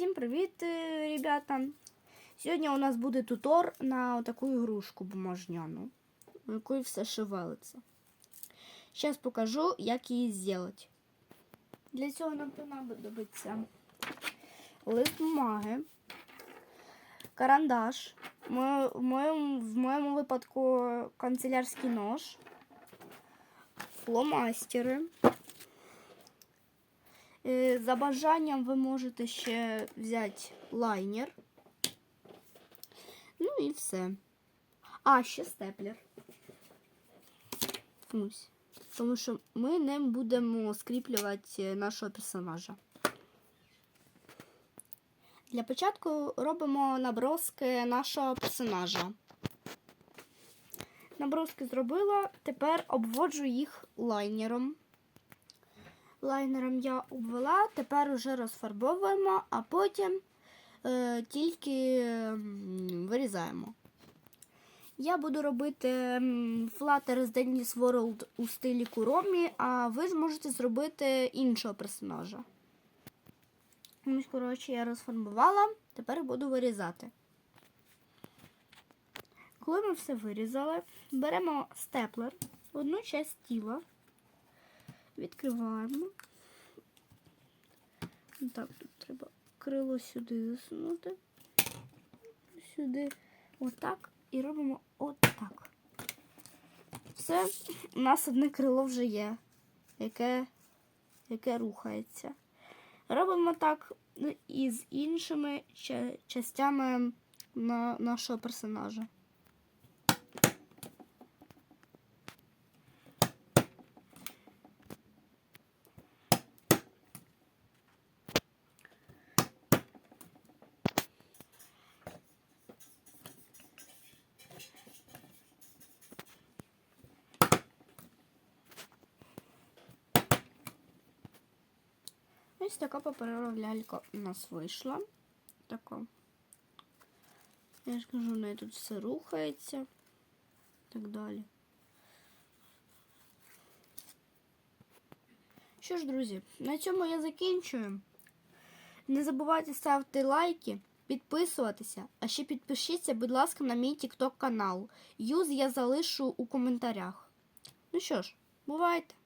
Всім привіт, е, ребята! Сьогодні у нас буде тутор на таку ігрушку бумажняну, у якої все шевелиться. Зараз покажу, як її зробити. Для цього нам понадобиться лист бумаги, карандаш, в моєму, в моєму випадку канцелярський нож, фломастери. Е, За бажанням ви можете ще взяти лайнер. Ну і все. А, ще степлер. Тому що ми ним будемо скріплювати нашого персонажа. Для початку робимо наброски нашого персонажа. Наброски зробила, тепер обводжу їх лайнером. Лайнером я обвела, тепер уже розфарбовуємо, а потім е, тільки м, вирізаємо. Я буду робити м, Flutter з Dennis World у стилі Куромі, а ви зможете зробити іншого персонажа. Ось, коротше, я розфарбувала, тепер буду вирізати. Коли ми все вирізали, беремо степлер, одну часть тіла. Відкриваємо. Так, тут треба крило сюди засунути. Сюди отак. І робимо отак. Все, у нас одне крило вже є, яке, яке рухається. Робимо так і з іншими частями нашого персонажа. Ось така паперова лялька у нас вийшла. Така. Я ж кажу, в неї тут все рухається. і Так далі. Що ж, друзі, на цьому я закінчую. Не забувайте ставити лайки, підписуватися, а ще підпишіться, будь ласка, на мій TikTok канал. Юз я залишу у коментарях. Ну що ж, бувайте!